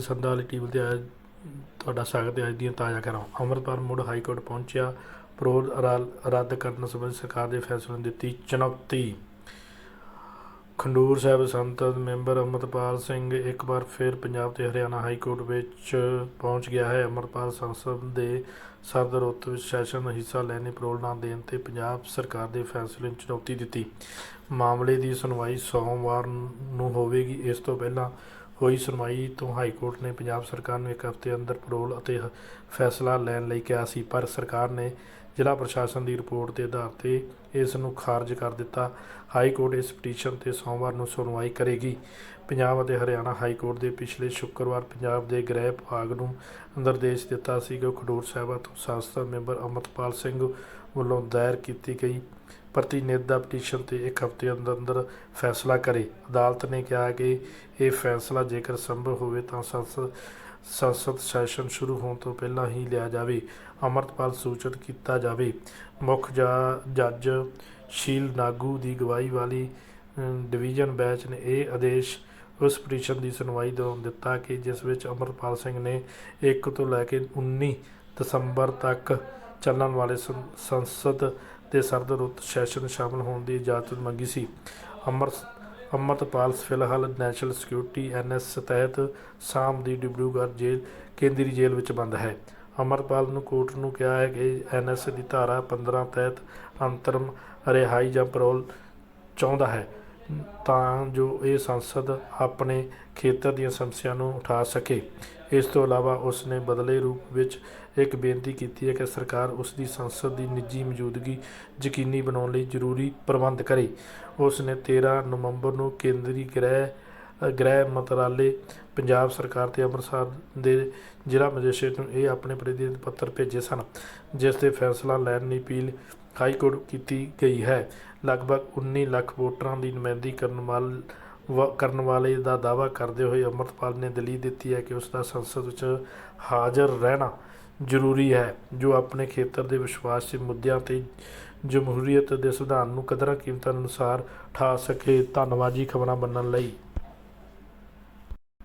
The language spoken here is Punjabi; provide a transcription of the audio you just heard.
ਸੰਧਾ ਵਾਲੀ ਟੀਮ ਤੇ ਅੱਜ ਤੁਹਾਡਾ ਸਵਾਗਤ ਹੈ ਅੱਜ ਦੀਆਂ ਤਾਜ਼ਾ ਖਬਰਾਂ। ਅੰਮ੍ਰਿਤਪਾਲ ਮੁੜ ਹਾਈ ਕੋਰਟ ਪਹੁੰਚਿਆ ਪਰੋਲ ਰੱਦ ਕਰਨ ਸੰਬੰਧੀ ਸਰਕਾਰ ਦੇ ਫੈਸਲੇ ਨੂੰ ਦਿੱਤੀ ਚੁਣੌਤੀ। ਖੰਡੂਰ ਸਾਹਿਬ ਸੰਸਦ ਮੈਂਬਰ ਅੰਮ੍ਰਿਤਪਾਲ ਸਿੰਘ ਇੱਕ ਵਾਰ ਫਿਰ ਪੰਜਾਬ ਤੇ ਹਰਿਆਣਾ ਹਾਈ ਕੋਰਟ ਵਿੱਚ ਪਹੁੰਚ ਗਿਆ ਹੈ। ਅੰਮ੍ਰਿਤਪਾਲ ਸੰਸਦ ਦੇ ਸਰਦਰ ਰੁੱਤ ਵਿੱਚ ਸੈਸ਼ਨ ਦਾ ਹਿੱਸਾ ਲੈਣੇ ਪਰੋਲ ਨਾ ਦੇਣ ਤੇ ਪੰਜਾਬ ਸਰਕਾਰ ਦੇ ਫੈਸਲੇ ਨੂੰ ਚੁਣੌਤੀ ਦਿੱਤੀ। ਮਾਮਲੇ ਦੀ ਸੁਣਵਾਈ ਸੋਮਵਾਰ ਨੂੰ ਹੋਵੇਗੀ। ਇਸ ਤੋਂ ਪਹਿਲਾਂ ਹੋਈ ਸੁਣਵਾਈ ਤੋਂ ਹਾਈ ਕੋਰਟ ਨੇ ਪੰਜਾਬ ਸਰਕਾਰ ਨੂੰ ਇੱਕ ਹਫ਼ਤੇ ਅੰਦਰ ਪਰੋਲ ਅਤੇ ਹ- ਫੈਸਲਾ ਲੈਣ ਲਈ ਕਿਹਾ ਸੀ, ਪਰ ਸਰਕਾਰ ਨੇ ਜ਼ਿਲ੍ਹਾ ਪ੍ਰਸ਼ਾਸਨ ਦੀ ਰਿਪੋਰਟ ਦੇ ਆਧਾਰ ਤੇ ਇਸ ਨੂੰ ਖਾਰਜ ਕਰ ਦਿੱਤਾ। ਹਾਈ ਕੋਰਟ ਇਸ ਪਟੀਸ਼ਨ ਤੇ ਸੋਮਵਾਰ ਨੂੰ ਸੁਣਵਾਈ ਕਰੇਗੀ। ਪੰਜਾਬ ਅਤੇ ਹਰਿਆਣਾ ਹਾਈ ਕੋਰਟ ਦੇ ਪਿਛਲੇ ਸ਼ੁੱਕਰਵਾਰ ਪੰਜਾਬ ਦੇ ਗ੍ਰਹਿ ਵਿਭਾਗ ਨੂੰ ਨਿਰਦੇਸ਼ ਦਿੱਤਾ ਸੀ ਕਿ ਖਡੂਰ ਸਾਹਿਬ ਤੋਂ ਸੰਸਦ ਮੈਂਬਰ ਅਮਰਪਾਲ ਸਿੰਘ ਵੱਲੋਂ ਦਾਇਰ ਕੀਤੀ ਗਈ। ਪ੍ਰਤੀਨਿਧ ਦਾ ਪਟੀਸ਼ਨ ਤੇ ਇੱਕ ਹਫ਼ਤੇ ਅੰਦਰ ਅੰਦਰ ਫੈਸਲਾ ਕਰੇ। ਅਦਾਲਤ ਨੇ ਕਿਹਾ ਕਿ ਇਹ ਫੈਸਲਾ ਜੇਕਰ ਸੰਭਵ ਹੋਵੇ ਤਾਂ ਸੰਸਦ ਸੰਸਦ ਸੈਸ਼ਨ ਸ਼ੁਰੂ ਹੋਣ ਤੋਂ ਪਹਿਲਾਂ ਹੀ ਲਿਆ ਜਾਵੇ। ਅਮਰਤਪਾਲ ਸੂਚਿਤ ਕੀਤਾ ਜਾਵੇ, ਮੁੱਖ ਜਾ- ਜੱਜ ਸ਼ੀਲ ਨਾਗੂ ਦੀ ਗਵਾਹੀ ਵਾਲੀ ਡਿਵੀਜ਼ਨ ਬੈਂਚ ਨੇ ਇਹ ਆਦੇਸ਼ ਉਸ ਪਟੀਸ਼ਨ ਦੀ ਸੁਣਵਾਈ ਦੌਰਾਨ ਦਿੱਤਾ ਕਿ ਜਿਸ ਵਿੱਚ ਅਮਰਪਾਲ ਸਿੰਘ ਨੇ 1 ਤੋਂ ਲੈ ਕੇ 19 ਦਸੰਬਰ ਤੱਕ ਚੱਲਣ ਵਾਲੇ ਸੰਸਦ ਦੇ ਸਰਦ ਰੁੱਤ ਸੈਸ਼ਨ ਸ਼ਾਮਲ ਹੋਣ ਦੀ ਇਜਾਜ਼ਤ ਮੰਗੀ ਸੀ। ਅਮਰ ਅੰਮ੍ਰਿਤਪਾਲ ਫਿਲਹਾਲ ਨੈਸ਼ਨਲ ਸਿਕਿਉਰਿਟੀ ਐਨਐਸ ਤਹਿਤ ਸ਼ਾਮ ਦੀ ਡਿਬਰੂਗੜ੍ਹ ਜੇਲ੍ਹ, ਕੇਂਦਰੀ ਜੇਲ੍ਹ ਵਿੱਚ ਬੰਦ ਹੈ। ਅਮਰਪਾਲ ਨੂੰ ਕੋਰਟ ਨੂੰ ਕਿਹਾ ਹੈ ਕਿ ਐਨਐਸ ਦੀ ਧਾਰਾ 15 ਤਹਿਤ ਅੰਤਰਮ ਰਿਹਾਈ ਜਾਂ ਪਰੋਲ ਚਾਹੁੰਦਾ ਹੈ। ਤਾਂ ਜੋ ਇਹ ਸੰਸਦ ਆਪਣੇ ਖੇਤਰ ਦੀਆਂ ਸਮੱਸਿਆ ਨੂੰ ਉਠਾ ਸਕੇ। ਇਸ ਤੋਂ ਇਲਾਵਾ ਉਸ ਨੇ ਬਦਲੇ ਰੂਪ ਵਿੱਚ ਇੱਕ ਬੇਨਤੀ ਕੀਤੀ ਹੈ ਕਿ ਸਰਕਾਰ ਉਸ ਦੀ ਸੰਸਦ ਦੀ ਨਿੱਜੀ ਮੌਜੂਦਗੀ ਯਕੀਨੀ ਬਣਾਉਣ ਲਈ ਜ਼ਰੂਰੀ ਪ੍ਰਬੰਧ ਕਰੇ। ਉਸ ਨੇ 13 ਨਵੰਬਰ ਨੂੰ ਕੇਂਦਰੀ ਗ੍ਰਹਿ ਗ੍ਰਹਿ ਮੰਤਰਾਲੇ ਪੰਜਾਬ ਸਰਕਾਰ ਤੇ ਅੰਮ੍ਰਿਤਸਰ ਦੇ ਜ਼ਿਲ੍ਹਾ ਮੈਜਿਸਟਰੇਟ ਨੂੰ ਇਹ ਆਪਣੇ ਪ੍ਰਤੀਨਿਧ ਪੱਤਰ ਭੇਜੇ ਸਨ, ਜਿਸ ਤੇ ਫੈਸਲਾ ਲੈਣ ਦੀ ਅਪੀਲ ਹਾਈ ਕੋਰਟ ਕੀਤੀ ਗਈ ਹੈ। ਲਗਭਗ 19 ਲੱਖ ਵੋਟਰਾਂ ਦੀ ਨੁਮਾਇੰਦਗੀ ਕਰਨ ਵਾਲ ਕਰਨ ਵਾਲੇ ਦਾ ਦਾਅਵਾ ਕਰਦੇ ਹੋਏ ਅਮਰਤਪਾਲ ਨੇ ਦਲੀਲ ਦਿੱਤੀ ਹੈ ਕਿ ਉਸ ਦਾ ਸੰਸਦ ਵਿੱਚ ਹਾਜ਼ਰ ਰਹਿਣਾ ਜ਼ਰੂਰੀ ਹੈ, ਜੋ ਆਪਣੇ ਖੇਤਰ ਦੇ ਵਿਸ਼ਵਾਸ ਮੁੱਦਿਆਂ ਤੇ ਜਮਹੂਰੀਅਤ ਦੇ ਸੰਵਿਧਾਨ ਨੂੰ ਕਦਰਾਂ ਕੀਮਤਾਂ ਅਨੁਸਾਰ ਠਾ ਸਕੇ। ਧੰਨਵਾਦ ਜੀ ਖਬਰਾਂ ਬੰਨਣ ਲਈ।